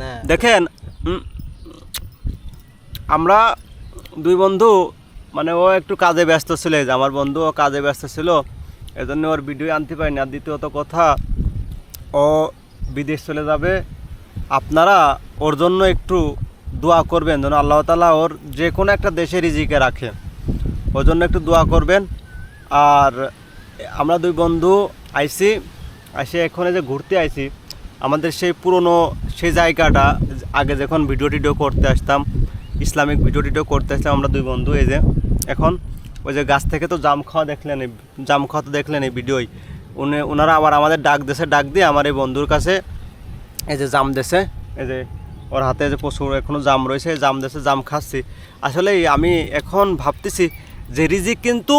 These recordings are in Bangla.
না দেখেন আমরা দুই বন্ধু মানে ও একটু কাজে ব্যস্ত ছিল যে, আমার বন্ধু ও কাজে ব্যস্ত ছিল, এজন্য ওর ভিডিও আনতে পারিনি আর দ্বিতীয়ত কথা, ও বিদেশ চলে যাবে। আপনারা ওর জন্য একটু দোয়া করবেন, যেন আল্লাহ তালা ওর যে কোনো একটা দেশে রিজিকে রাখে। ওর জন্য একটু দোয়া করবেন। আর আমরা দুই বন্ধু আইসি এখানে যে ঘুরতে আইছি, আমাদের সেই পুরনো সেই জায়গাটা আগে যখন ভিডিও টিডিও করতে আসতাম, ইসলামিক ভিডিও টিডিও করতে আসতাম আমরা দুই বন্ধু, এই যে এখন ওই যে গাছ থেকে তো জাম খাওয়া দেখলেন জাম খাওয়া তো দেখলেন এই ভিডিওই উনি ওনারা আবার আমাদের ডাক দেশে ডাক দিয়ে আমার এই বন্ধুর কাছে এই যে জাম দেশে এই যে ওর হাতে যে প্রচুর এখনও জাম রয়েছে জাম দেশে জাম খাচ্ছি। আসলে আমি এখন ভাবতেছি যে রিজিক কিন্তু,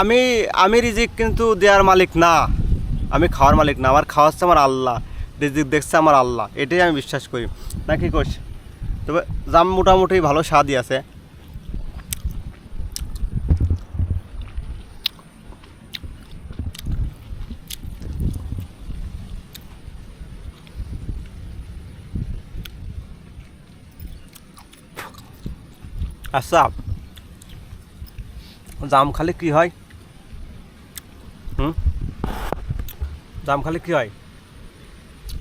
আমি আমি রিজিক কিন্তু দেওয়ার মালিক না, আমি খাওয়ার মালিক না, আমার খাওয়াচ্ছে আমার আল্লাহ। রিজিক দেখছে আমার আল্লাহ। এটাই আমি বিশ্বাস করি। না, কি করছি? তবে জাম মোটামুটি ভালো স্বাদই আছে। আচ্ছা জাম খালে কি হয়? হুম? জাম খালে কি হয়?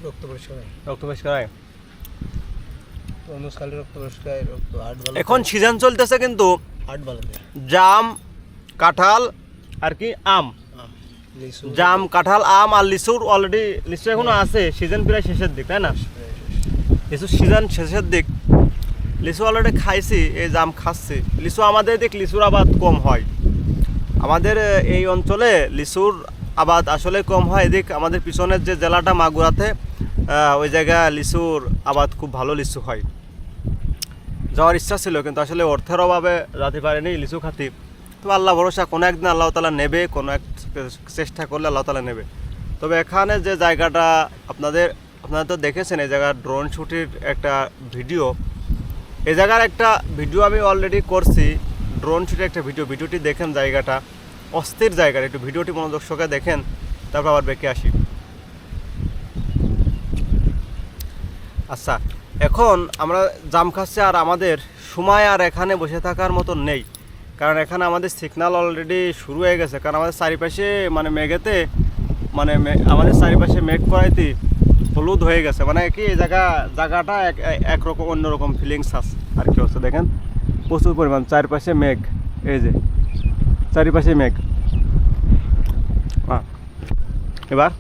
রক্ত পরিষ্কার হয়। রক্ত পরিষ্কার হয়? তরমুজ খালি রক্ত পরিষ্কার রক্ত হার্ট ভালো এখন সিজন চলতেছে কিন্তু হার্ট ভালো জাম কাঁঠাল আর কি আম। আম, জাম কাঁঠাল আম আর লিচুর অলরেডি লিচু এখনও আছে। সিজন প্রায় শেষের দিক তাই না? লিচু সিজন শেষের দিক। লিচু অলরেডি খাইছি এই জাম খাচ্ছি। লিচু আমাদের দিক লিচুর আবাদ কম হয়। আমাদের এই অঞ্চলে লিচুর আবাদ আসলে কম হয়। এদিক আমাদের পিছনের যে জেলাটা মাগুরাতে ওই জায়গায় লিচুর আবাদ খুব ভালো লিচু হয়। যাওয়ার ইচ্ছা ছিল, কিন্তু আসলে অর্থের অভাবে যেতে পারেনি লিচু খাতি। তো আল্লাহ ভরসা, কোনো একদিন আল্লাহ তালা নেবে, কোনো এক চেষ্টা করলে আল্লাহ তালা নেবে। তবে এখানে যে জায়গাটা আপনাদের, আপনারা তো দেখেছেন, এই জায়গার ড্রোন শুটের একটা ভিডিও। এই জায়গার একটা ভিডিও আমি অলরেডি করছি। ড্রোন শুটের একটা ভিডিও, ভিডিওটি দেখেন জায়গাটা। অস্থির জায়গার, একটু ভিডিওটি মনোযোগ সহকারে দেখেন, তারপর আবার বেঁকে আসি। আচ্ছা এখন আমরা জাম খাচ্ছি আর আমাদের সময় আর এখানে বসে থাকার মতো নেই। কারণ এখানে আমাদের সিগনাল অলরেডি শুরু হয়ে গেছে। কারণ আমাদের চারিপাশে মানে মেঘেতে মানে আমাদের চারিপাশে মেঘ করাইতে হলুদ হয়ে গেছে। মানে কি, এই জায়গা, জায়গাটা এক- একরকম, অন্যরকম ফিলিংস আছে। আর কি হচ্ছে দেখেন? প্রচুর পরিমাণ চারপাশে মেঘ। এই যে চারিপাশে মেঘ হ্যাঁ এবার